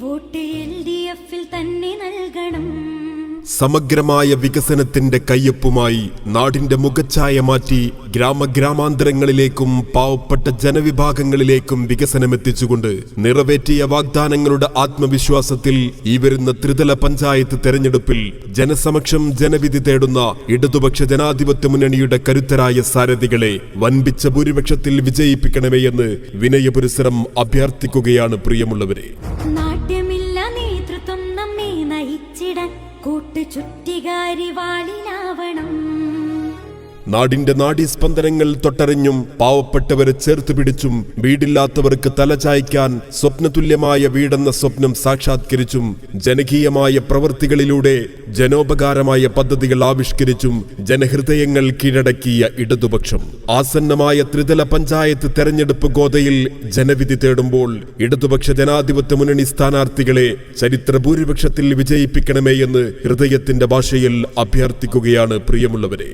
Vote L D എഫിൽ തന്നെ നൽകണം. സമഗ്രമായ വികസനത്തിന്റെ കയ്യൊപ്പുമായി നാടിന്റെ മുഖച്ഛായ മാറ്റി ഗ്രാമഗ്രാമാന്തരങ്ങളിലേക്കും പാവപ്പെട്ട ജനവിഭാഗങ്ങളിലേക്കും വികസനമെത്തിച്ചുകൊണ്ട് നിറവേറ്റിയ വാഗ്ദാനങ്ങളുടെ ആത്മവിശ്വാസത്തിൽ ഈ വരുന്ന ത്രിതല പഞ്ചായത്ത് തെരഞ്ഞെടുപ്പിൽ ജനസമക്ഷം ജനവിധി തേടുന്ന ഇടതുപക്ഷ ജനാധിപത്യ മുന്നണിയുടെ കരുത്തരായ സാരഥികളെ വൻപിച്ച ഭൂരിപക്ഷത്തിൽ വിജയിപ്പിക്കണമേയെന്ന് വിനയപുരസരം അഭ്യർത്ഥിക്കുകയാണ് പ്രിയമുള്ളവരെ. നാട്യമില്ല നേതൃത്വം നമ്മെ നയിച്ചിടാൻ. കൂട്ടുചുറ്റികാരി ചുറ്റികാരി വാളിലാവണം നാടിന്റെ നാഡീസ്പന്ദനങ്ങൾ തൊട്ടറിഞ്ഞും പാവപ്പെട്ടവരെ ചേർത്ത് പിടിച്ചും വീടില്ലാത്തവർക്ക് തലചായ്ക്കാൻ സ്വപ്നതുല്യമായ വീടെന്ന സ്വപ്നം സാക്ഷാത്കരിച്ചും ജനകീയമായ പ്രവൃത്തികളിലൂടെ ജനോപകാരമായ പദ്ധതികൾ ആവിഷ്കരിച്ചും ജനഹൃദയങ്ങൾ കീഴടക്കിയ ഇടതുപക്ഷം. ആസന്നമായ ത്രിതല പഞ്ചായത്ത് തെരഞ്ഞെടുപ്പ് ഗോതയിൽ ജനവിധി തേടുമ്പോൾ ഇടതുപക്ഷ ജനാധിപത്യ മുന്നണി സ്ഥാനാർത്ഥികളെ ചരിത്ര ഭൂരിപക്ഷത്തിൽ വിജയിപ്പിക്കണമേ എന്ന് ഹൃദയത്തിന്റെ ഭാഷയിൽ അഭ്യർത്ഥിക്കുകയാണ് പ്രിയമുള്ളവരെ.